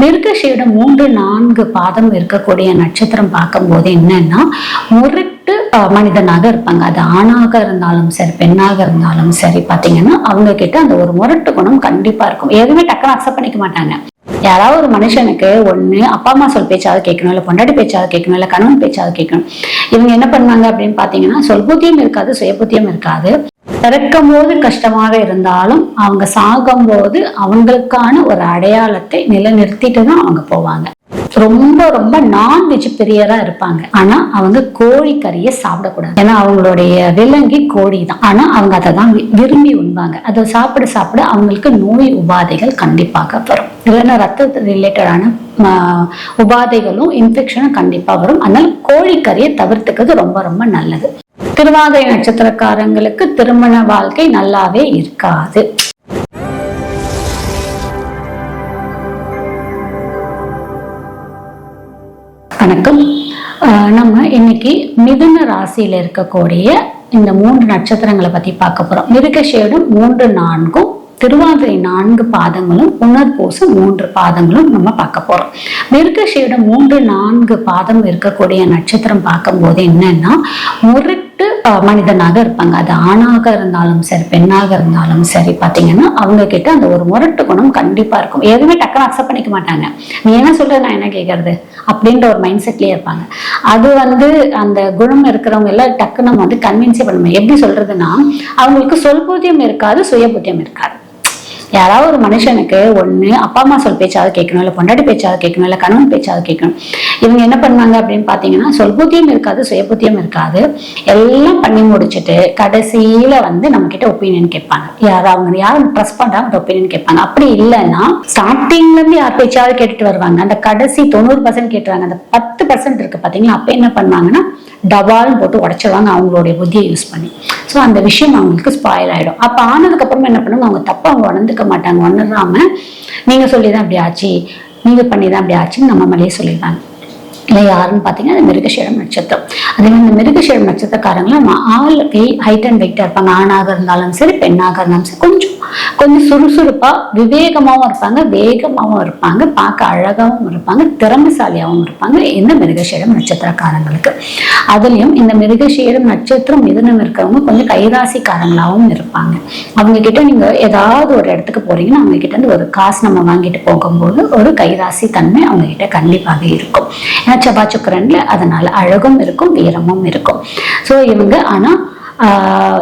மிருகஷியோட மூன்று நான்கு பாதம் இருக்கக்கூடிய நட்சத்திரம் பார்க்கும்போது என்னன்னா முரட்டு மனிதனாக இருப்பாங்க. அது ஆணாக இருந்தாலும் சரி பெண்ணாக இருந்தாலும் சரி பார்த்தீங்கன்னா அவங்க கிட்ட அந்த ஒரு முரட்டு குணம் கண்டிப்பா இருக்கும். எதுவுமே டக்குன்னு அக்செப்ட் பண்ணிக்க மாட்டாங்க. யாராவது ஒரு மனுஷனுக்கு ஒண்ணு அப்பா அம்மா சொல் பேச்சாவது கேட்கணும் இல்ல பொண்டாட்டி பேச்சாவது கேட்கணும் இல்ல கணவன் பேச்சாவது கேட்கணும். இவங்க என்ன பண்ணுவாங்க அப்படின்னு பாத்தீங்கன்னா சொல்புத்தியும் இருக்காது சுயபுத்தியும் இருக்காது. பிறக்கும் போது கஷ்டமாக இருந்தாலும் அவங்க சாகும்போது அவங்களுக்கான ஒரு அடையாளத்தை நிலைநிறுத்திட்டு தான் அவங்க போவாங்க. ரொம்ப ரொம்ப நான் வெஜிடேரியரா இருப்பாங்க. ஆனா அவங்க கோழி கறியை சாப்பிடக்கூடாது. ஏன்னா அவங்களுடைய விலங்கி கோழி தான். ஆனா அவங்க அதை தான் வி- விரும்பி உண்பாங்க. அதை சாப்பிட சாப்பிட அவங்களுக்கு நோய் உபாதைகள் கண்டிப்பாக வரும். இல்லைன்னா ரத்த ரிலேட்டடான உபாதைகளும் இன்ஃபெக்ஷனும் கண்டிப்பாக வரும். அதனால கோழி கறியை தவிர்த்துக்கிறது ரொம்ப ரொம்ப நல்லது. திருவாதிரை நட்சத்திரக்காரங்களுக்கு திருமண வாழ்க்கை நல்லாவே இருக்காது. வணக்கம். நம்ம இன்னைக்கு மிதுன ராசியில இருக்கக்கூடிய இந்த மூன்று நட்சத்திரங்களை பத்தி பார்க்க போறோம். மிருகஷேடும் மூன்று நான்கும் திருவாதிரை நான்கு பாதங்களும் புனர்பூச மூன்று பாதங்களும் நம்ம பார்க்க போறோம். மிருகஷேடம் மூன்று நான்கு பாதம் இருக்கக்கூடிய நட்சத்திரம் பார்க்கும்போது என்னன்னா முறுக்கு மனிதனாக இருப்பாங்க. அது ஆணாக இருந்தாலும் சரி பெண்ணாக இருந்தாலும் சரி பார்த்தீங்கன்னா அவங்க கிட்ட அந்த ஒரு முரட்டு குணம் கண்டிப்பாக இருக்கும். எதுவுமே டக்குன்னு அக்செப்ட் பண்ணிக்க மாட்டாங்க. நீ என்ன சொல்ற நான் என்ன கேட்கறது அப்படின்ற ஒரு மைண்ட் செட்லேயே இருப்பாங்க. அது வந்து அந்த குணம் இருக்கிறவங்க எல்லாம் டக்கு நம்ம வந்து கன்வின்ஸே பண்ண முடியும் எப்படி சொல்றதுன்னா அவங்களுக்கு சொல்பூத்தியம் இருக்காது சுயபூத்தியம் இருக்காது. யாராவது ஒரு மனுஷனுக்கு ஒன்று அப்பா அம்மா சொல் பேச்சாவது கேட்கணும் இல்லை பொண்டாட்டி பேச்சாவது கேட்கணும் இல்லை கணவன் பேச்சாவது கேட்கணும். இவங்க என்ன பண்ணுவாங்க அப்படின்னு பார்த்தீங்கன்னா சொல்பூத்தியம் இருக்காது சுயபூத்தியம் இருக்காது. எல்லாம் பண்ணி முடிச்சுட்டு கடைசியில் வந்து நம்மக்கிட்ட ஒப்பீனியன் கேட்பாங்க. யார் அவங்க யாரும் ட்ரஸ்ட் பண்ணுறாங்க ஒப்பீனியன் கேட்பாங்க. அப்படி இல்லைன்னா ஸ்டார்டிங்லேருந்து யார் பேச்சாவது கேட்டுட்டு வருவாங்க. அந்த கடைசி தொண்ணூறு பர்சன்ட் கேட்டுருவாங்க. அந்த பத்து பர்சன்ட் இருக்குது பார்த்தீங்கன்னா அப்போ என்ன பண்ணுவாங்கன்னா டபால்னு போட்டு உடைச்சிருவாங்க அவங்களுடைய புத்தியை யூஸ் பண்ணி. ஸோ அந்த விஷயம் அவங்களுக்கு ஸ்பாயில் ஆகிடும் அப்போ ஆனதுக்கப்புறமா என்ன பண்ணுவாங்க அவங்க தப்பு அவங்க இருக்க மாட்டாங்க ஒன்றுறாம நீங்க சொல்லி தான் அப்படி ஆச்சு நீங்க பண்ணி தான் அப்படி ஆச்சுன்னு நம்ம மேலேயே சொல்லிடுவாங்க இல்லை யாருன்னு பார்த்தீங்கன்னா அந்த மிருகஷீரம் நட்சத்திரம். அதே மாதிரி இந்த மிருகஷீரம் நட்சத்திரக்காரங்களாம் ஆள் வெய் ஹைட் அண்ட் வெயிட்டாக இருப்பாங்க. ஆணாக இருந்தாலும் சரி பெண்ணாக இருந்தாலும் சரி கொஞ்சம் கொஞ்சம் சுறுசுறுப்பா விவேகமாகவும் இருப்பாங்க வேகமாகவும் இருப்பாங்க பார்க்க அழகாகவும் இருப்பாங்க திறமைசாலியாகவும் இருப்பாங்க. இந்த மிருகஷீரம் நட்சத்திரக்காரங்களுக்கு? அதுலயும் இந்த மிருகசீடம் நட்சத்திரம் மிதனம் இருக்கிறவங்க கொஞ்சம் கைராசிக்காரங்களாகவும் இருப்பாங்க. அவங்க கிட்ட நீங்க ஏதாவது ஒரு இடத்துக்கு போறீங்கன்னா அவங்க கிட்ட இருந்து ஒரு காசு நம்ம வாங்கிட்டு போகும்போது ஒரு கைராசி தன்மை அவங்க கிட்ட கண்டிப்பாக இருக்கும். ஏன்னா செவ்வாய் சுக்கரன்ல அதனால அழகும் இருக்கும் வீரமும் இருக்கும். ஸோ இவங்க ஆனா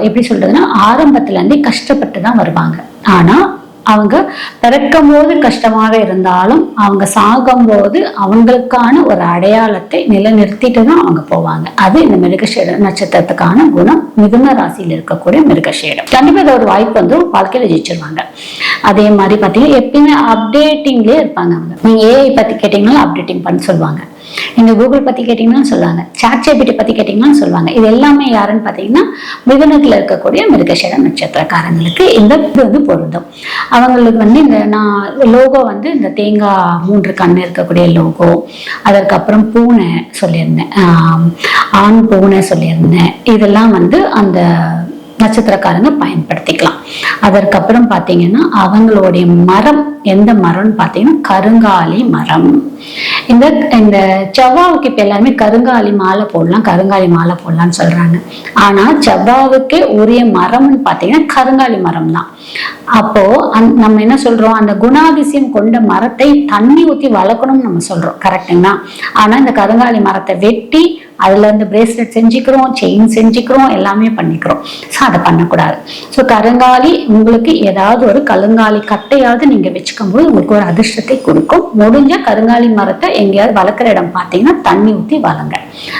எப்படி சொல்றதுன்னா ஆரம்பத்துலேருந்தே கஷ்டப்பட்டு தான் வருவாங்க. ஆனால் அவங்க பிறக்கும் போது கஷ்டமாக இருந்தாலும் அவங்க சாகும்போது அவங்களுக்கான ஒரு அடையாளத்தை நிலைநிறுத்திட்டு தான் அவங்க போவாங்க. அது இந்த மிருகஷேட நட்சத்திரத்துக்கான குணம். மிதுன ராசியில் இருக்கக்கூடிய மிருகஷேடம் கண்டிப்பா இது ஒரு வாய்ப்பு வந்து வாழ்க்கையில ஜெயிச்சிருவாங்க. அதே மாதிரி பார்த்தீங்கன்னா எப்பயுமே அப்டேட்டிங்லேயே இருப்பாங்க அவங்க. நீங்க ஏஐ பத்தி கேட்டீங்கன்னா அப்டேட்டிங் பண்ண சொல்லுவாங்க. நீங்க கூகுள் பத்தி கேட்டீங்கன்னா சொல்லுவாங்க. சாட் ஜிபிடி பத்தி கேட்டீங்கன்னா சொல்லுவாங்க. இது எல்லாமே யாருன்னு பாத்தீங்கன்னா மிதுனத்துல இருக்கக்கூடிய மிருகஷேட நட்சத்திரக்காரங்களுக்கு இந்த இது வந்து பொருந்தும். அவங்களுக்கு வந்து இந்த நான் லோகோ வந்து இந்த தேங்காய் மூன்று கண்ணு இருக்கக்கூடிய லோகோ அதற்கப்புறம் பூனை சொல்லியிருந்தேன். ஆண் பூனை சொல்லியிருந்தேன். இதெல்லாம் வந்து அந்த நட்சத்திரக்காரங்க பயன்படுத்திக்கலாம். அதற்கப்புறம் பார்த்தீங்கன்னா அவங்களுடைய மரம் எந்த மரம்னு பார்த்தீங்கன்னா கருங்காலி மரம். இந்த இந்த செவ்வாவுக்கு இப்போ எல்லாருமே கருங்காலி மாலை போடலாம் கருங்காலி மாலை போடலாம்னு சொல்றாங்க. ஆனா செவ்வாவுக்கே உரிய மரம்னு பார்த்தீங்கன்னா கருங்காலி மரம் தான் அப்போ அந் நம்ம என்ன சொல்றோம்? அந்த குணாதிசயம் கொண்ட மரத்தை தண்ணி ஊற்றி வளர்க்கணும்னு நம்ம சொல்றோம். கரெக்டுங்களா ஆனா இந்த கருங்காலி மரத்தை வெட்டி அதுல இருந்து பிரேஸ்லெட் செஞ்சுக்கிறோம் செயின் செஞ்சுக்கிறோம் எல்லாமே பண்ணிக்கிறோம். ஸோ அதை பண்ணக்கூடாது. ஸோ கருங்காலி உங்களுக்கு ஏதாவது ஒரு கருங்காலி கட்டையாவது நீங்க வச்சுக்கும் போது உங்களுக்கு ஒரு அதிர்ஷ்டத்தை கொடுக்கும். முடிஞ்ச கருங்காலி மரத்தை எங்கேயாவது வளர்க்குற இடம் பார்த்தீங்கன்னா தண்ணி ஊற்றி வளங்க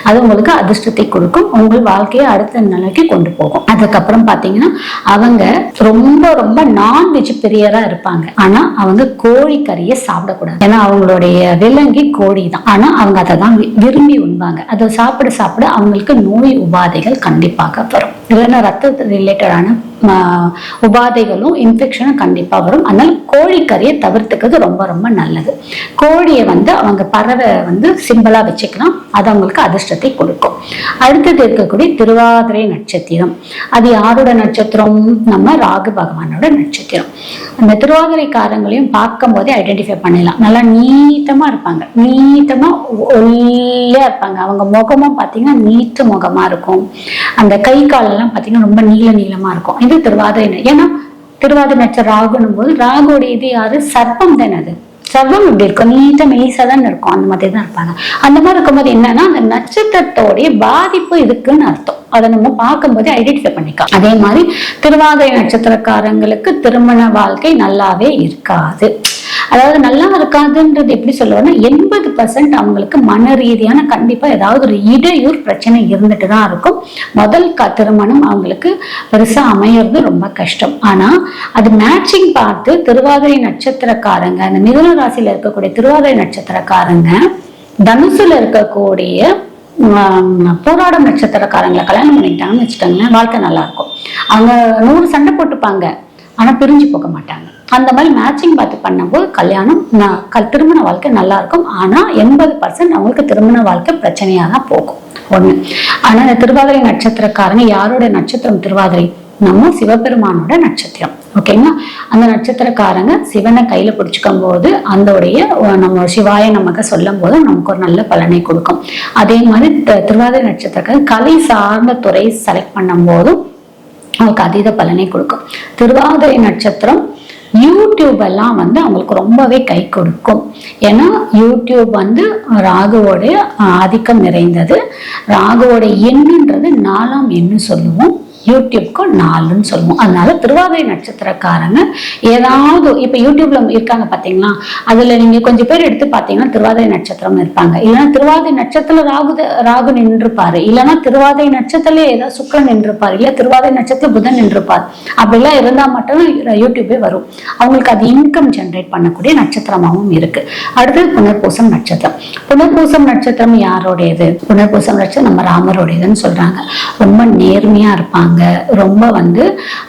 அது உங்களுக்கு அதிர்ஷ்டத்தை கொடுக்கும். உங்கள் வாழ்க்கையை அடுத்த நிலைக்கு கொண்டு போகும். அதுக்கப்புறம் பார்த்தீங்கன்னா அவங்க ரொம்ப ரொம்ப நான் வெஜிடேரியரா இருப்பாங்க. ஆனா அவங்க கோழி கறியை சாப்பிடக்கூடாது. ஏன்னா அவங்களுடைய விலங்கி கோழி தான். ஆனா அவங்க அதை தான் வி- விரும்பி உண்பாங்க. அதை சாப்பிட சாப்பிட அவங்களுக்கு நோய் உபாதைகள் கண்டிப்பாக வரும். இல்லைன்னா ரத்த ரிலேட்டடான உபாதைகளும் இன்ஃபெக்ஷனும் கண்டிப்பாக வரும். அதனால் கோழிக்கறியை தவிர்த்துக்கிறது ரொம்ப ரொம்ப நல்லது. கோழியை வந்து அவங்க பறவை வந்து சிம்பிளாக வச்சுக்கலாம். அது அவங்களுக்கு அதிர்ஷ்டத்தை கொடுக்கும். அடுத்தது இருக்கக்கூடிய திருவாதிரை நட்சத்திரம். அது யாரோட நட்சத்திரம்? நம்ம ராகு பகவானோட நட்சத்திரம். அந்த திருவாதிரைக்காரங்களையும் பார்க்கும் போதே ஐடென்டிஃபை பண்ணிடலாம் நல்லா நீட்டமாக இருப்பாங்க. நீட்டமாக ஒல்லியாக இருப்பாங்க. அவங்க முகமும் பார்த்தீங்கன்னா நீட்டு முகமாக இருக்கும். அந்த கை காலெல்லாம் பார்த்தீங்கன்னா ரொம்ப நீள நீளமாக இருக்கும். இது திருவாதிரை ஏன்னா திருவாதிரை நட்சத்திரம் ராகுனும் போது ராகுவோட இது யாரு? சர்ப்பம் தானே அது. சர்வம் இப்படி இருக்கும். நீட்ட மெலிசா தான் இருக்கும். அந்த மாதிரி தான் இருப்பாங்க. அந்த மாதிரி இருக்கும்போது என்னன்னா அந்த நட்சத்திரத்தோடைய பாதிப்பு இருக்குன்னு அர்த்தம். அதை நம்ம பார்க்கும்போது ஐடென்டிஃபை பண்ணிக்கலாம். அதே மாதிரி திருவாதிரை நட்சத்திரக்காரங்களுக்கு திருமண வாழ்க்கை நல்லாவே இருக்காது. அதாவது நல்லா இருக்காதுன்றது எப்படி சொல்லுவோம்னா எண்பது பர்சன்ட் அவங்களுக்கு மன ரீதியான கண்டிப்பா ஏதாவது ஒரு இடையூர் பிரச்சனை இருந்துட்டு தான் இருக்கும். முதல் க திருமணம் அவங்களுக்கு பெருசா அமையறது ரொம்ப கஷ்டம். ஆனா அது மேட்சிங் பார்த்து திருவாதிரை நட்சத்திரக்காரங்க அந்த மிதுன ராசியில இருக்கக்கூடிய திருவாதிரை நட்சத்திரக்காரங்க தனுசுல இருக்கக்கூடிய போராடும் நட்சத்திரக்காரங்களை கல்யாணம் பண்ணிட்டாங்கன்னு வச்சுட்டாங்கன்னா வாழ்க்கை நல்லா இருக்கும். அவங்க நூறு சண்டை போட்டுப்பாங்க. ஆனா பிரிஞ்சு போக மாட்டாங்க. அந்த மாதிரி மேட்சிங் பார்த்து பண்ணும்போது கல்யாணம் திருமண வாழ்க்கை நல்லா இருக்கும் ஆனா எண்பது பர்சன்ட் அவங்களுக்கு திருமண வாழ்க்கை பிரச்சனையா தான் போகும். ஒண்ணு. ஆனா இந்த திருவாதிரை நட்சத்திரக்காரங்க யாரோட நட்சத்திரம்? திருவாதிரை. நம்ம சிவபெருமானோட நட்சத்திரம். ஓகேங்களா அந்த நட்சத்திரக்காரங்க சிவனை கையில பிடிச்சிக்கும் போது அந்தோடைய நம்ம சிவாய நமக்கு சொல்லும் போது நமக்கு ஒரு நல்ல பலனை கொடுக்கும். அதே மாதிரி திருவாதிரை நட்சத்திரக்காரங்க கலை சார்ந்த துறை செலக்ட் பண்ணும் போதும் அவங்களுக்கு அதீத பலனை கொடுக்கும். திருவாதிரை நட்சத்திரம் யூடியூப் எல்லாம் வந்து அவங்களுக்கு ரொம்பவே கை கொடுக்கும். ஏன்னா யூடியூப் வந்து ராகுவோடைய ஆதிக்கம் நிறைந்தது. ராகுவோட எண்ணுன்றது நாலாம் எண்ணு சொல்லுவோம். யூடியூப்க்கு நாலுன்னு சொல்லுவோம். அதனால திருவாதிரை நட்சத்திரக்காரங்க ஏதாவது இப்போ யூடியூப்ல இருக்காங்க பார்த்தீங்களா அதில் நீங்கள் கொஞ்சம் பேர் எடுத்து பார்த்தீங்கன்னா திருவாதிரை நட்சத்திரம் இருப்பாங்க. இல்லைன்னா திருவாதிரை நட்சத்திரம் ராகு ராகு நின்றுப்பாரு. இல்லைன்னா திருவாதிரை நட்சத்திரத்திலே ஏதாவது சுக்கரன் நின்றுப்பார். இல்லை திருவாதிரை நட்சத்திரம் புதன் நின்றுப்பார். அப்படிலாம் இருந்தால் மட்டும் யூடியூபே வரும். அவங்களுக்கு அது இன்கம் ஜென்ரேட் பண்ணக்கூடிய நட்சத்திரமாகவும் இருக்கு. அடுத்தது புனர்பூசம் நட்சத்திரம். புனர்பூசம் நட்சத்திரம் யாரோடையது? புனர்பூசம் நட்சத்திரம் நம்ம ராமரோடையதுன்னு சொல்றாங்க. ரொம்ப நேர்மையா இருப்பாங்க. ரொம்ப வந்து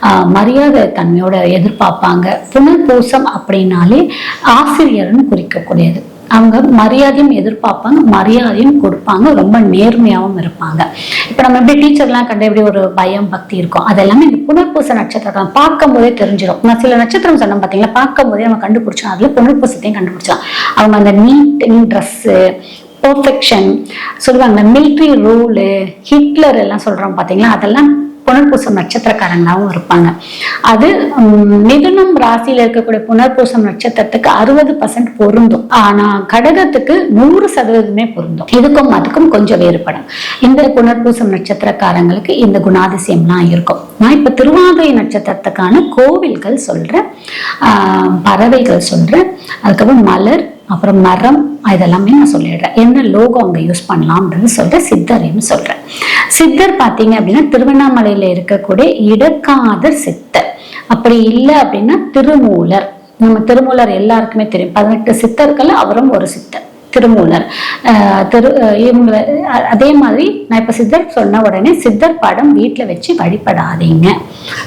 ஆஹ், மரியாதை தன்மையோட எதிர்பார்ப்பாங்க. புனர்பூசம் அப்படின்னாலே ஆசிரியர்னு குறிக்கக்கூடியது. அவங்க மரியாதையும் எதிர்பார்ப்பாங்க மரியாதையும் கொடுப்பாங்க ரொம்ப நேர்மையாகவும் இருப்பாங்க. இப்போ நம்ம எப்படி டீச்சர்லாம் கண்டு எப்படி ஒரு பயம் பக்தி இருக்கும்? அதெல்லாமே இந்த புனர்பூச நட்சத்திரம் பார்க்கும் போதே தெரிஞ்சிடும் நான் சில நட்சத்திரம் சொன்னோம் பார்த்தீங்களா பார்க்கும் போதே நம்ம கண்டுபிடிச்சோம் அதில் புனர்பூசத்தையும் கண்டுபிடிச்சோம். அவங்க அந்த நீட் ட்ரெஸ்ஸு பர்ஃபெக்ஷன் சொல்லுவாங்க மிலிட்ரி ரூலு ஹிட்லர் எல்லாம் சொல்றோம் பார்த்தீங்களா அதெல்லாம் புனர்பூசம் நட்சத்திரக்காரங்களாகவும் இருப்பாங்க. அது மிதுனம் ராசியில் இருக்கக்கூடிய புனர்பூசம் நட்சத்திரத்துக்கு அறுபது பர்சன்ட் பொருந்தும். ஆனா கடகத்துக்கு நூறு சதவீதமே பொருந்தும். இதுக்கும் அதுக்கும் கொஞ்சம் வேறுபடும். இந்த புனர்பூசம் நட்சத்திரக்காரங்களுக்கு இந்த குணாதிசயம்லாம் இருக்கும். நான் இப்ப திருவாதிரை நட்சத்திரத்துக்கான கோவில்கள் சொல்றேன். ஆஹ், பறவைகள் சொல்றேன். அதுக்கப்புறம் மலர் அப்புறம் மரம் இதெல்லாமே நான் சொல்லிடுறேன். என்ன லோகோ அங்கே யூஸ் பண்ணலாம்ன்றது சொல்கிறேன் சித்தரையும் சொல்கிறேன் சித்தர் பார்த்தீங்க அப்படின்னா திருவண்ணாமலையில் இருக்கக்கூடிய இடக்காதர் சித்தர். அப்படி இல்லை அப்படின்னா திருமூலர். நம்ம திருமூலர் எல்லாருக்குமே தெரியும். பதினெட்டு சித்தர்கள் அவரும் ஒரு சித்தர். திருமூலர். திரு இவங்க அதே மாதிரி நான் இப்போ சித்தர் சொன்ன உடனே சித்தர் படம் வீட்டில் வச்சு வழிபடாதீங்க.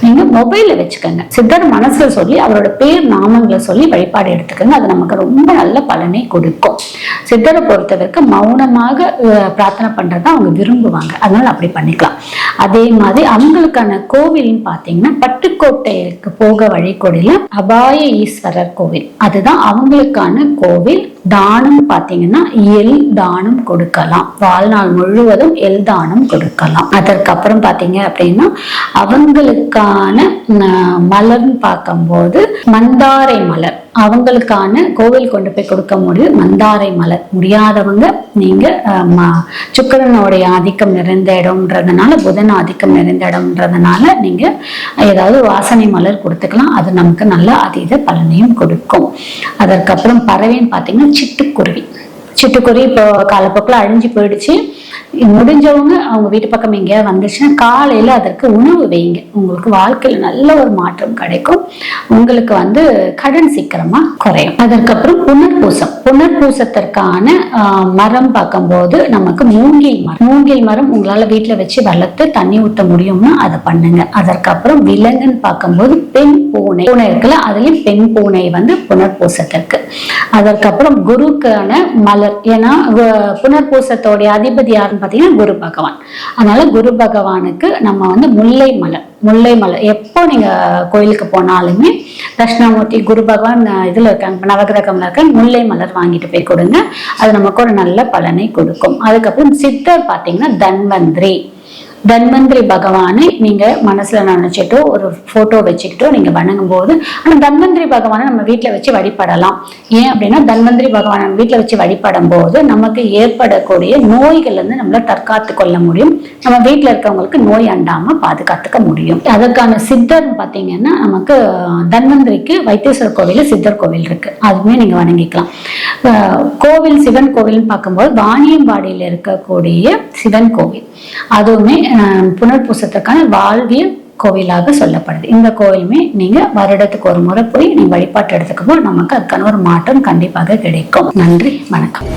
நீங்கள் மொபைலில் வச்சுக்கோங்க. சித்தர் மனசில் சொல்லி அவரோட பேர் நாமங்களை சொல்லி வழிபாடு எடுத்துக்கோங்க. அது நமக்கு ரொம்ப நல்ல பலனை கொடுக்கும். சித்தரை பொறுத்தவரைக்கும் மௌனமாக பிரார்த்தனை பிரார்த்தனை தான் அவங்க விரும்புவாங்க. அதனால அப்படி பண்ணிக்கலாம். அதே மாதிரி அவங்களுக்கான கோவில்னு பார்த்தீங்கன்னா பட்டுக்கோட்டைக்கு போக வழிகோடியில அபாய ஈஸ்வரர் கோவில். அதுதான் அவங்களுக்கான கோவில். தானம் பார்த்தீங்கன்னா எல் தானம் கொடுக்கலாம். வாழ்நாள் முழுவதும் எல் தானம் கொடுக்கலாம். அதற்கப்புறம் பார்த்தீங்க அப்படின்னா அவங்களுக்கான மலர்னு பார்க்கும்போது மந்தாரை மலர். அவங்களுக்கான கோவில் கொண்டு போய் கொடுக்க முடியும். மந்தாரை மலர். முடியாதவங்க நீங்க சுக்கரனுடைய ம- சுக்கிரனுடைய ஆதிக்கம் நிறைந்த இடம்ன்றதுனால புதன் ஆதிக்கம் நிறைந்த இடம்ன்றதுனால நீங்க ஏதாவது வாசனை மலர் கொடுத்துக்கலாம். அது நமக்கு நல்ல அதீத பலனையும் கொடுக்கும். அதற்கப்புறம் பறவைன்னு பார்த்தீங்கன்னா சிட்டுக்குருவி. சிட்டுக்குருவி இப்போ காலப்போக்கில் அழிஞ்சு போயிடுச்சு. முடிஞ்சவங்க அவங்க வீட்டு பக்கம் எங்கேயாவது வந்துச்சுன்னா காலையில் அதற்கு உணவு வைங்க. உங்களுக்கு வாழ்க்கையில் நல்ல ஒரு மாற்றம் கிடைக்கும். உங்களுக்கு வந்து கடன் சீக்கிரமாக குறையும். அதற்கப்புறம் புனர்பூசம். புனர்பூசத்திற்கான மரம் பார்க்கும்போது நமக்கு மூங்கில் மரம். மூங்கில் மரம் உங்களால வீட்டுல வச்சு வளர்த்து தண்ணி ஊற்ற முடியும்னா அதை பண்ணுங்க. அதற்கப்புறம் விலங்குன்னு பார்க்கும்போது பெண் பூனை. பூனை இருக்குல்ல அதுலயும் பெண் பூனை வந்து புனர்பூசத்திற்கு. அதற்கப்புறம் குருக்கான மலர். ஏன்னா புனர்பூசத்தோடைய அதிபதி யாருன்னு பார்த்தீங்கன்னா குரு பகவான். அதனால குரு பகவானுக்கு நம்ம வந்து முல்லை மலர். முல்லை மலை எப்போ நீங்க கோயிலுக்கு போனாலுமே தட்சிணாமூர்த்தி குரு பகவான் இதுல இருக்காங்க. நவகிரகம்ல இருக்க முல்லை மலர் வாங்கிட்டு போய் கொடுங்க. அது நமக்கு ஒரு நல்ல பலனை கொடுக்கும். அதுக்கப்புறம் சித்தர் பார்த்தீங்கன்னா தன்வந்திரி. தன்வந்திரி பகவானை நீங்க மனசுல நினைச்சிட்டோ ஒரு போட்டோ வச்சுக்கிட்டோ நீங்க வணங்கும் போது ஆனா தன்வந்திரி பகவானை நம்ம வீட்டுல வச்சு வழிபடலாம். ஏன் அப்படின்னா தன்வந்திரி பகவானை நம்ம வீட்டுல வச்சு வழிபடும் போது நமக்கு ஏற்படக்கூடிய நோய்கள் இருந்து நம்மள தற்காத்து கொள்ள முடியும். நம்ம வீட்டுல இருக்கவங்களுக்கு நோய் அண்டாம பாதுகாத்துக்க முடியும். அதற்கான சித்தர் பாத்தீங்கன்னா நமக்கு தன்வந்திரிக்கு வைத்தீஸ்வரர் கோவில் சித்தர் கோவில் இருக்கு. அதுவுமே நீங்க வணங்கிக்கலாம். கோவில் சிவன் கோவில்னு பார்க்கும்போது வாணியம்பாடியில் இருக்கக்கூடிய சிவன் கோவில். அதுவுமே அஹ், புனர்பூசத்துக்கான வாழ்வியல் கோவிலாக சொல்லப்படுது. இந்த கோவிலுமே நீங்க வருடத்துக்கு ஒரு முறை போய் நீ வழிபாட்டு எடுத்துக்கும் போது நமக்கு அதுக்கான ஒரு மாற்றம் கண்டிப்பாக கிடைக்கும். நன்றி வணக்கம்.